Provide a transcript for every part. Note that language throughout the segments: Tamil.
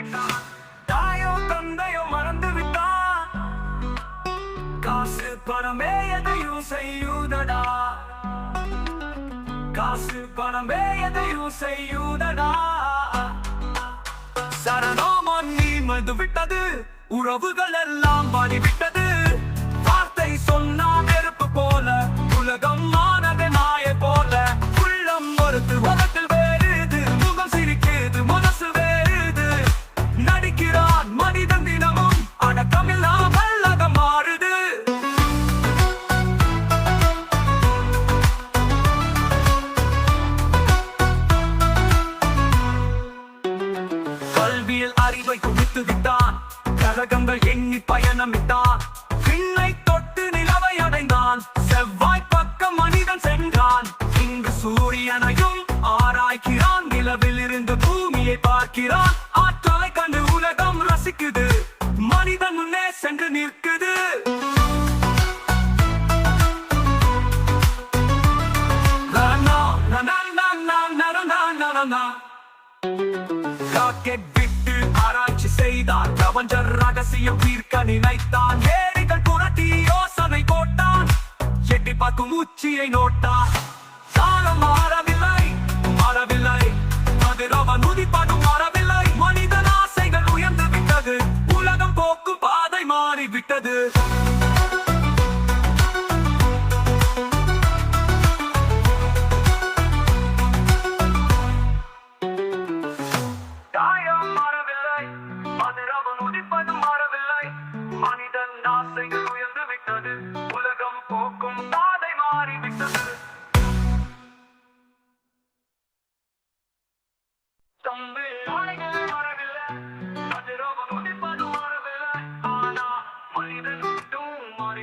விட்டான். தாயோ தந்தையோ மறந்து விட்டான். காசு பணமே எதையும் செய்யுதடா. காசு பணமே எதையும் செய்யுதடா. சரணாமா நீ மது விட்டது உறவுகள் எல்லாம் பாடி விட்டது பயணமிட்டான் விண்ணை தொட்டு நிலவை அடைந்தான். செவ்வாய் பக்கம் மனிதன் சென்றான். இங்கு சூரியனையும் ஆராய்க்கிறான் நிலவில் இருந்து பூமியை பார்க்கிறான். ஆற்றலை கண்டு உலகம் ரசிக்குது. மனிதன் முன்னே சென்று நிற்குது. Na na na na na na na na செய்தான் ரகசியம் தீர்க்க நினைத்தான் ஏரிகள் புரட்டி யோசனை போட்டான். எட்டி பார்க்கும் உச்சியை நோட்டான். காலம்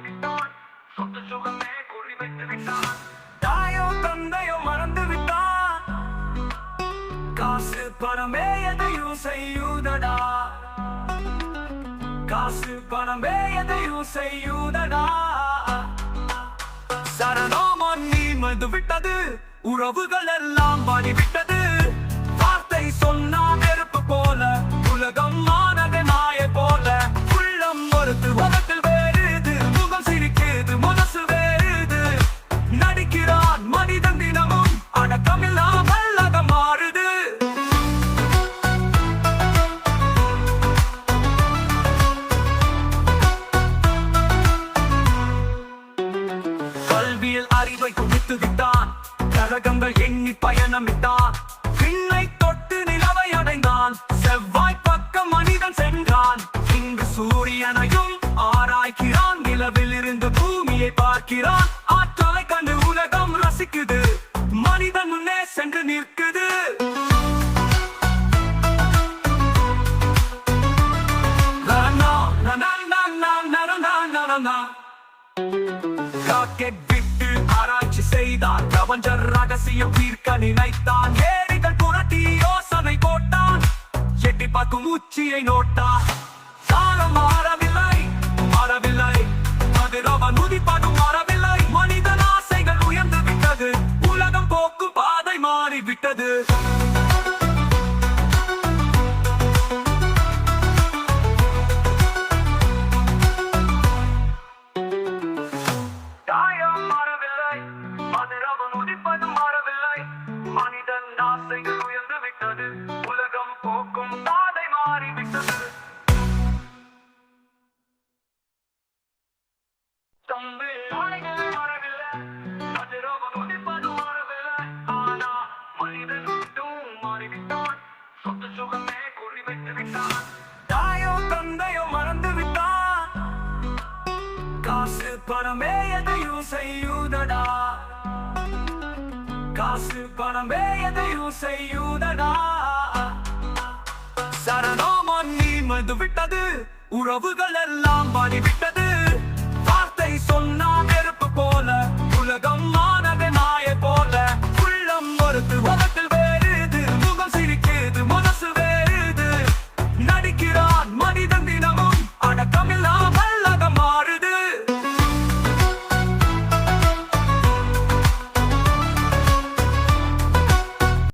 மட்டும் சொத்து சுகமே குறிவைத்து விட்டான். தாயோ தந்தையோ மறந்து விட்டான். காசு பணமே எதையும் செய்யுதடா. காசு பணமே எதையும் செய்யுதடா. சரணோமன் நீ மது விட்டது உறவுகள் எல்லாம் வழி விட்டது வார்த்தை சொன்னா அறிவியல் அறிவை குவித்து விட்டான் கழகங்கள் எண்ணி பயணமிட்டான். விண்ணை தொட்டு நிலவை அடைந்தான். செவ்வாய் பக்கம் மனிதன் சென்றான். இங்கு சூரியனையும் ஆராய்க்கிறான் நிலவில் இருந்து பூமியை பார்க்கிறான். ஆற்றலை கண்டு உலகம் ரசிக்குது. மனிதன் முன்னே சென்று நிற்குது. Na na na na na na na na na na செய்தான். பிரபஞ்ச ரகசியம் தீர்க்க நினைத்தான். ஏரிகள் புரட்டி யோசனை போட்டான். எட்டி பார்க்கும் உச்சியை நோட்டான். காலம் மாறவில்லை மாறவில்லை. மதுரவன் உதிப்பதும் மாறவில்லை. மனிதன் ஆசைகள் உயர்ந்து விட்டது. உலகம் போக்கும் பாதை மாறிவிட்டது. காசு பணமே எதையும் செய்யுதடா. காசு பணமே எதையும் செய்யுதடா. சரணோமா நீ மது விட்டது. உறவுகள் எல்லாம் பாடி விட்டது வார்த்தை சொன்னா நெருப்பு